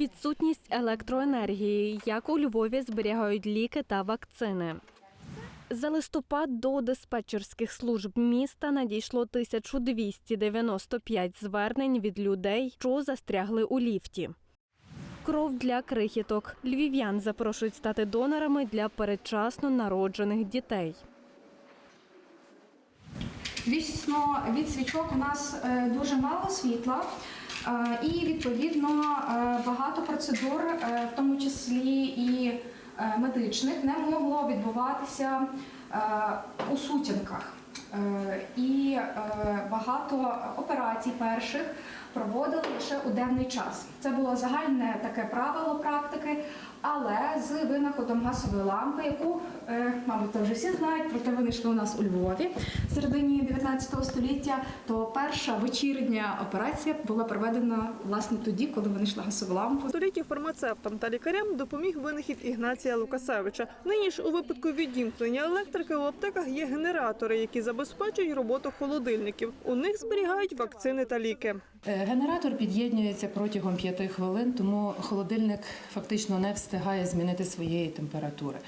Відсутність електроенергії, як у Львові зберігають ліки та вакцини. За листопад до диспетчерських служб міста надійшло 1295 звернень від людей, що застрягли у ліфті. Кров для крихіток. Львів'ян запрошують стати донорами для передчасно народжених дітей. Дійсно, від свічок у нас е, дуже мало світла, і відповідно е, багато процедур, е, в тому числі і е, медичних, не могло відбуватися е, у сутінках. Е, І е, багато операцій перших проводили лише у денний час. Це було загальне таке правило практики, але з винаходом газової лампи, яку, е, мабуть, вже всі знають, проте винайшли у нас у Львові в середині 19 століття, то перша вечірня операція була проведена власне тоді, коли винайшла газову лампу. Століття фармацевтам та лікарям допоміг винахід Ігнація Лукасевича. Нині ж у випадку відімкнення електрики у аптеках є генератори, які забезпечують роботу холодильників. У них зберігають вакцини та ліки. Е, Генератор під'єднюється протягом 5 хвилин, тому холодильник фактично не встигає змінити своєї температури.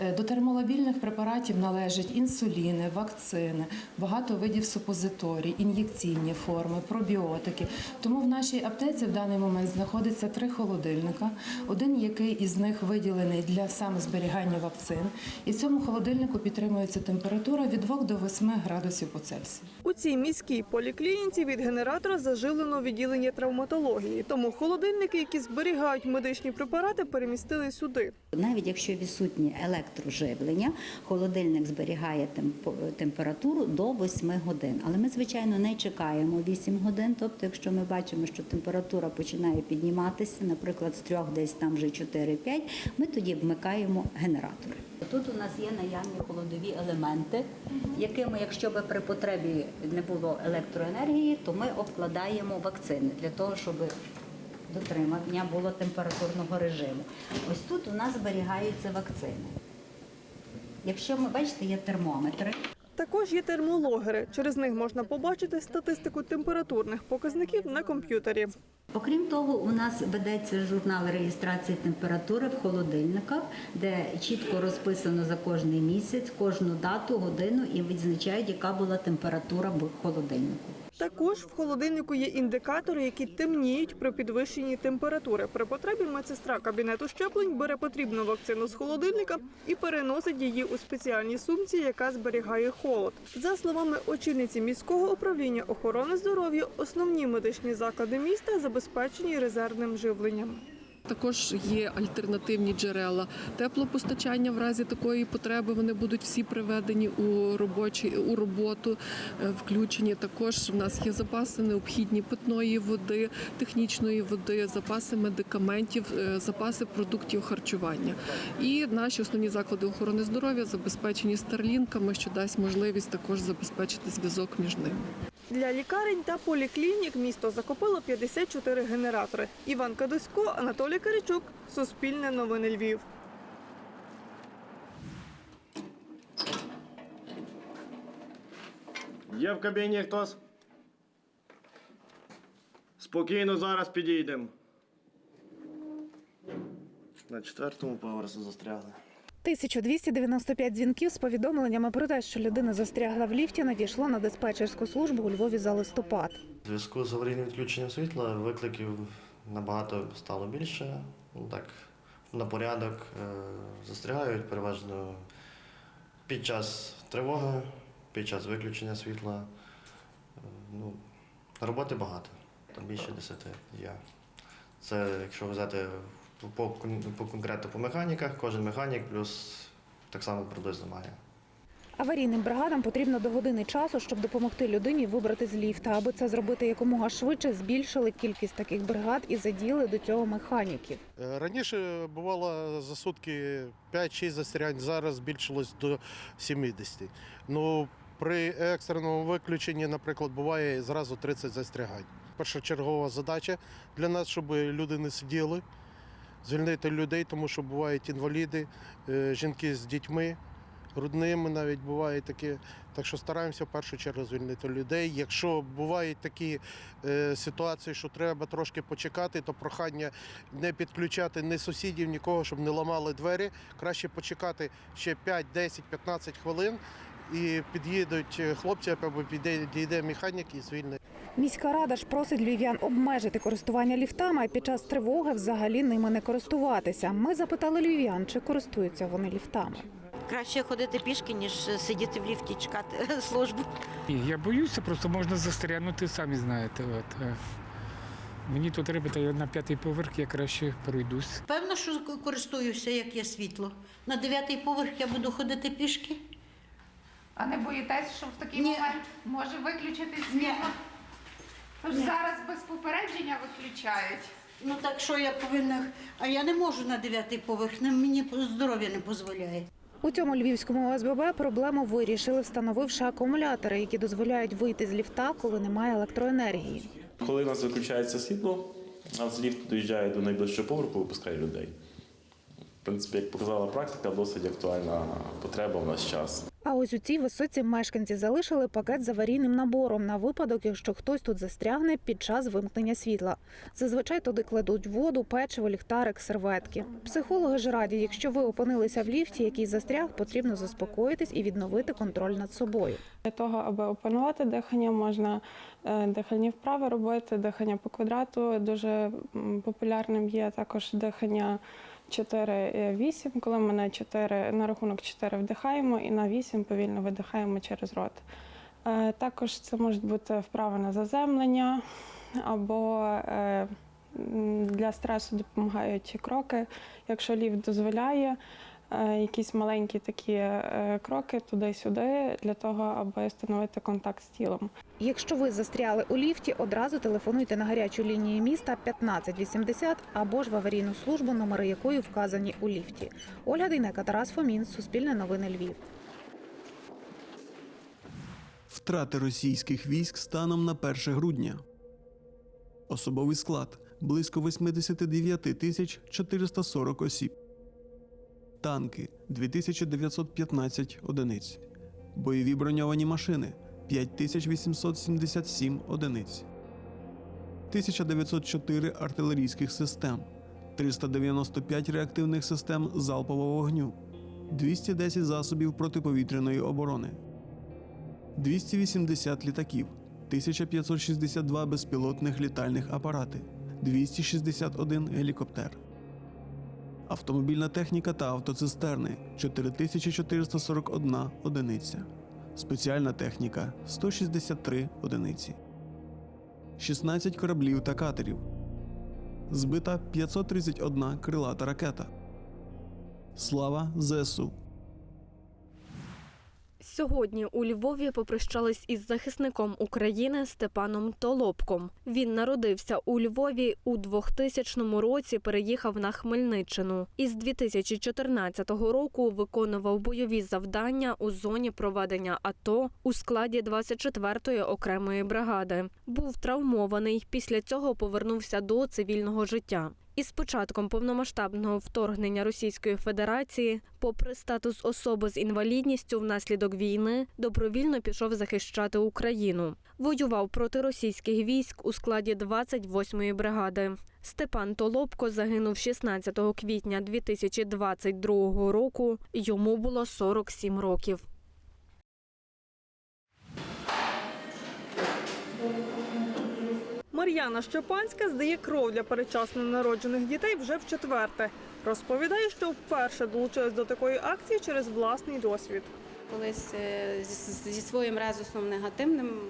Е, До термолабільних препаратів належать інсуліни, вакцини, багато видів супозиторій, ін'єкційні форми, пробіотики. Тому в нашій аптеці в даний момент знаходиться три холодильника. Один, який із них виділений для саме зберігання вакцин. І в цьому холодильнику підтримується температура від 2 до 8 градусів по Цельсію. У цій міській поліклініці від генератора зажилено відділення травматології. Тому холодильники, які зберігають медичні препарати, перемістили сюди. Навіть якщо електроживлення, холодильник зберігає температуру до 8 годин. Але ми, звичайно, не чекаємо 8 годин. Тобто, якщо ми бачимо, що температура починає підніматися, наприклад, з 3 десь там вже 4-5, ми тоді вмикаємо генератори. Тут у нас є наявні холодові елементи, якими, якщо би при потребі не було електроенергії, то ми обкладаємо вакцини для того, щоб дотримання було температурного режиму. Ось тут у нас зберігаються вакцини. Якщо ми бачите, є термометри. Також є термологери. Через них можна побачити статистику температурних показників на комп'ютері. Окрім того, у нас ведеться журнал реєстрації температури в холодильниках, де чітко розписано за кожний місяць, кожну дату, годину і відзначають, яка була температура в холодильнику. Також в холодильнику є індикатори, які темніють при підвищенні температури. При потребі медсестра кабінету щеплень бере потрібну вакцину з холодильника і переносить її у спеціальній сумці, яка зберігає холод. За словами очільниці міського управління охорони здоров'я, основні медичні заклади міста забезпечені резервним живленням. Також є альтернативні джерела теплопостачання. В разі такої потреби вони будуть всі приведені у робочі у роботу, е, включені. Також в нас є запаси необхідні питної води, технічної води, запаси медикаментів, е, запаси продуктів харчування. І наші основні заклади охорони здоров'я забезпечені старлінками, що дасть можливість також забезпечити зв'язок між ними. Для лікарень та поліклінік місто закупило 54 генератори. Іван Кадусько, Анатолій Каричук, Суспільне новини Львів. Є в кабіні хтось? Спокійно зараз підійдемо. На четвертому поверсі застрягли. 1295 дзвінків з повідомленнями про те, що людина застрягла в ліфті, надійшло на диспетчерську службу у Львові за листопад. У зв'язку з аварійним відключенням світла викликів набагато стало більше. Ну, Так, на порядок е, застрягають переважно під час тривоги, під час виключення світла. Е, Ну, роботи багато, там більше десяти є. Це якщо взяти по, по, по конкретно по механіках, кожен механік плюс так само приблизно має. Аварійним бригадам потрібно до години часу, щоб допомогти людині вибрати з ліфта. Аби це зробити якомога швидше, збільшили кількість таких бригад і задіяли до цього механіків. Е, Раніше бувало за сутки 5-6 застрягань, зараз збільшилось до 70. Ну, при екстреному виключенні, наприклад, буває зразу 30 застрягань. Першочергова задача для нас, щоб люди не сиділи, звільнити людей, тому що бувають інваліди, е, жінки з дітьми, грудними навіть буває таке. Так що стараємося в першу чергу звільнити людей. Якщо бувають такі е, ситуації, що треба трошки почекати, то прохання не підключати ні сусідів, нікого, щоб не ламали двері. Краще почекати ще 5, 10, 15 хвилин. І під'їдуть е, хлопці або підійде механік і звільнить. Міська рада ж просить львів'ян обмежити користування ліфтами, а під час тривоги взагалі ними не користуватися. Ми запитали львів'ян, чи користуються вони ліфтами. Краще ходити пішки, ніж сидіти в ліфті, чекати службу. Ні, я боюся, просто можна застрягнути, самі знаєте. От. е. Мені то треба, та я на п'ятий поверх, я краще пройдусь. Певно, що користуюся, як є світло. На дев'ятий поверх я буду ходити пішки. А не боїтесь, що в такий Ні. момент може виключити Ні. Тож зараз без попередження виключають. Ну так що я повинна. А я не можу на дев'ятий поверх, не- мені здоров'я не дозволяє. У цьому львівському ОСББ проблему вирішили, встановивши акумулятори, які дозволяють вийти з ліфта, коли немає електроенергії. Коли у нас виключається світло, а з ліфту доїжджає до найближчого поверху, випускає людей. В принципі, як показала практика, досить актуальна потреба в наш час. А ось у цій висоці мешканці залишили пакет з аварійним набором на випадок, якщо хтось тут застрягне під час вимкнення світла. Зазвичай туди кладуть воду, печиво, ліхтарик, серветки. Психологи ж раді, якщо ви опинилися в ліфті, який застряг, потрібно заспокоїтись і відновити контроль над собою. Для того, аби опанувати дихання, можна е, дихальні вправи робити, дихання по квадрату. Дуже популярним є також дихання 4-8, коли ми на 4, на рахунок 4 вдихаємо і на 8 повільно видихаємо через рот. Е, Також це можуть бути вправи на заземлення або е, для стресу допомагають кроки, якщо лів дозволяє. Е, Якісь маленькі такі е, кроки туди-сюди для того, аби встановити контакт з тілом. Якщо ви застряли у ліфті, одразу телефонуйте на гарячу лінію міста 1580 або ж в аварійну службу, номери якої вказані у ліфті. Ольга Дейнека, Тарас Фомін, Суспільне новини Львів. Втрати російських військ станом на 1 грудня. Особовий склад близько 89 тисяч 440 осіб. Танки 2915 одиниць. Бойові броньовані машини 5877 одиниць. 1904 артилерійських систем, 395 реактивних систем залпового вогню, 210 засобів протиповітряної оборони. 280 літаків, 1562 безпілотних літальних апарати, 261 гелікоптер. Автомобільна техніка та автоцистерни 4441 одиниця. Спеціальна техніка 163 одиниці. 16 кораблів та катерів. Збита 531 крилата ракета. Слава ЗСУ! Сьогодні у Львові попрощались із захисником України Степаном Толопком. Він народився у Львові у 2000 році. Переїхав на Хмельниччину. Із 2014 року виконував бойові завдання у зоні проведення АТО у складі 24-ї окремої бригади. Був травмований. Після цього повернувся до цивільного життя. Із початком повномасштабного вторгнення Російської Федерації, попри статус особи з інвалідністю внаслідок війни, добровільно пішов захищати Україну. Воював проти російських військ у складі 28-ї бригади. Степан Толопко загинув 16 квітня 2022 року. Йому було 47 років. Мар'яна Щепанська здає кров для передчасно народжених дітей вже в четверте. Розповідає, що вперше долучилась до такої акції через власний досвід. Колись е, зі зі своїм резусом негативним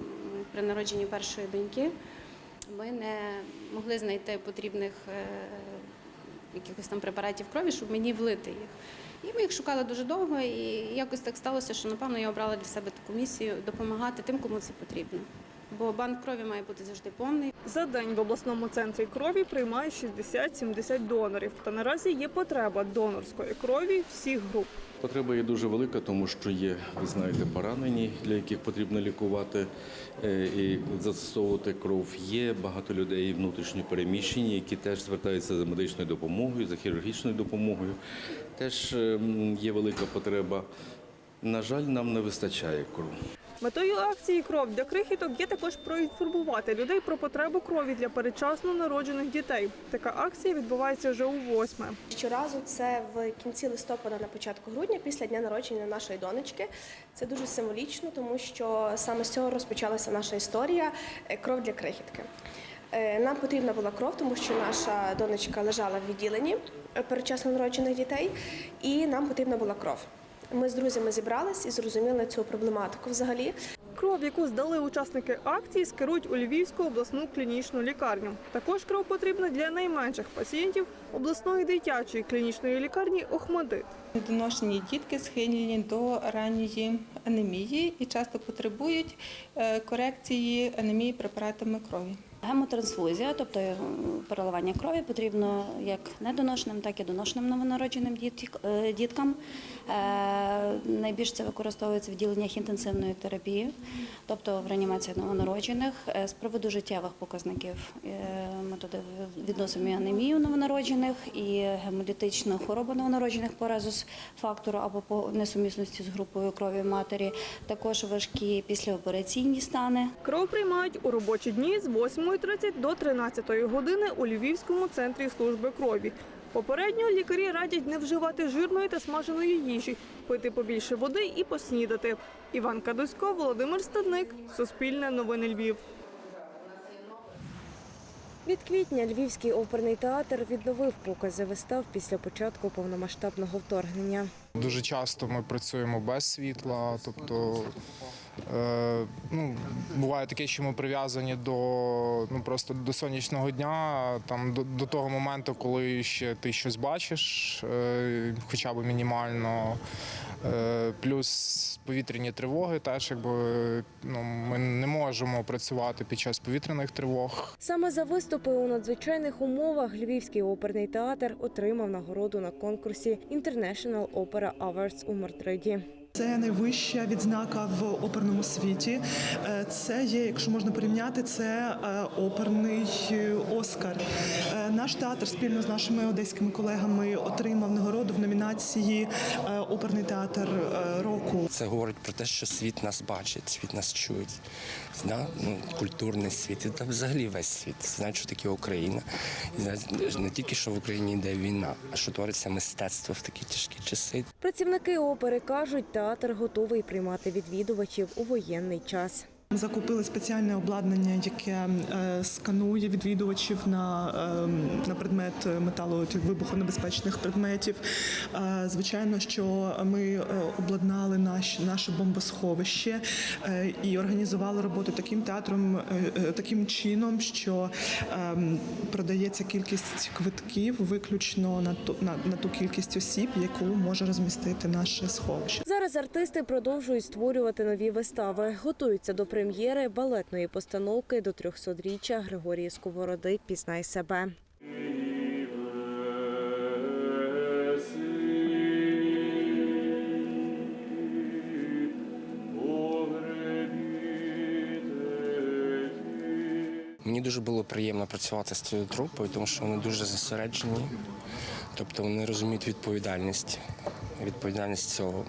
при народженні першої доньки ми не могли знайти потрібних е, якихось там препаратів крові, щоб мені влити їх. І ми їх шукали дуже довго, і якось так сталося, що напевно я обрала для себе таку місію допомагати тим, кому це потрібно. Бо банк крові має бути завжди повний. За день в обласному центрі крові приймає 60-70 донорів. Та наразі є потреба донорської крові всіх груп. Потреба є дуже велика, тому що є, ви знаєте, поранені, для яких потрібно лікувати е, і застосовувати кров. Є багато людей внутрішньо переміщені, які теж звертаються за медичною допомогою, за хірургічною допомогою. Теж ем, є велика потреба На жаль, нам не вистачає крові. Метою акції Кров для крихіток є також проінформувати людей про потребу крові для передчасно народжених дітей. Така акція відбувається вже у восьме. Щоразу це в кінці листопада, на початку грудня, після дня народження нашої донечки. Це дуже символічно, тому що саме з цього розпочалася наша історія е, кров для крихітки. Е, Нам потрібна була кров, тому що наша донечка лежала в відділенні е, передчасно народжених дітей, і нам потрібна була кров. Ми з друзями зібрались і зрозуміли цю проблематику взагалі. Кров, яку здали учасники акції, скерують у Львівську обласну клінічну лікарню. Також кров потрібна для найменших пацієнтів обласної дитячої клінічної лікарні Охмадит. Недоношені дітки схильні до ранньої анемії і часто потребують е, корекції анемії препаратами крові. Гемотрансфузія, тобто е, переливання крові, потрібно як недоношеним, так і доношеним новонародженим е, діткам. Е, Найбільше це використовується в відділеннях інтенсивної терапії, тобто в реанімації новонароджених. Е, З приводу життєвих показників е, ми туди відносимо і анемію новонароджених, і гемолітичну хворобу новонароджених по резус фактору або по несумісності з групою крові матері, також важкі післяопераційні стани. Кров приймають у робочі дні з 8.30 до 13 години у Львівському центрі служби крові. Попередньо лікарі радять не вживати жирної та смаженої їжі, пити побільше води і поснідати. Іван Кадусько, Володимир Стадник, Суспільне новини Львів. Від квітня Львівський оперний театр відновив покази вистав після початку повномасштабного вторгнення. Дуже часто ми працюємо без світла, тобто е, ну, буває таке, що ми прив'язані до ну просто до сонячного дня, там до, до того моменту, коли ще ти щось бачиш, е, хоча б мінімально. Е, плюс повітряні тривоги теж якби ну, ми не можемо працювати під час повітряних тривог. Саме за виступи у надзвичайних умовах Львівський оперний театр отримав нагороду на конкурсі International Opera Awards у Мартриді. Це найвища відзнака в оперному світі. Е, Це є, якщо можна порівняти, це е, оперний е, Оскар. Наш театр спільно з нашими одеськими колегами отримав нагороду в номінації Оперний театр року. Це говорить про те, що світ нас бачить, світ нас чує. Да? Ну, культурний світ, і та взагалі весь світ. Знають, що таке Україна. Не тільки що в Україні йде війна, а що твориться мистецтво в такі тяжкі часи. Працівники опери кажуть, театр готовий приймати відвідувачів у воєнний час. Закупили спеціальне обладнання, яке е, сканує відвідувачів на, е, на предмет металу вибухонебезпечних предметів. Е, Звичайно, що ми обладнали наш, наше бомбосховище і організували роботу таким театром, таким чином, що е, продається кількість квитків виключно на ту, на, на ту кількість осіб, яку може розмістити наше сховище. Зараз артисти продовжують створювати нові вистави. Готуються до прем'єри балетної постановки до 300-річчя Григорії Сковороди Пізнай себе. Мені дуже було приємно працювати з цією трупою, тому що вони дуже зосереджені, тобто вони розуміють відповідальність. Відповідальність цього.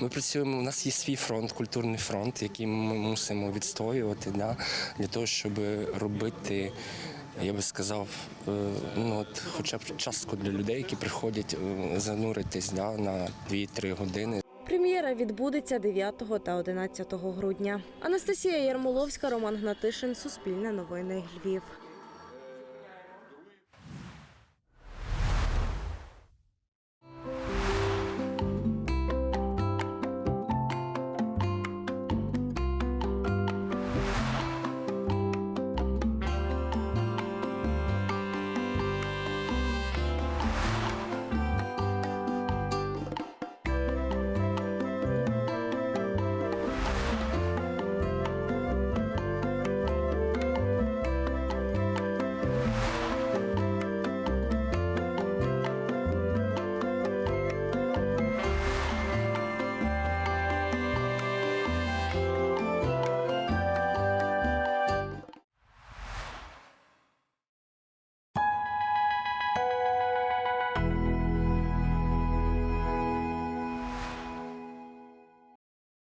Ми працюємо, у нас є свій фронт, культурний фронт, який ми мусимо відстоювати да, для того, щоб робити, я би сказав, е, ну, от, хоча б частку для людей, які приходять е, зануритись да, на 2-3 години. Прем'єра відбудеться 9 та 11 грудня. Анастасія Ярмоловська, Роман Гнатишин, Суспільне новини, Львів.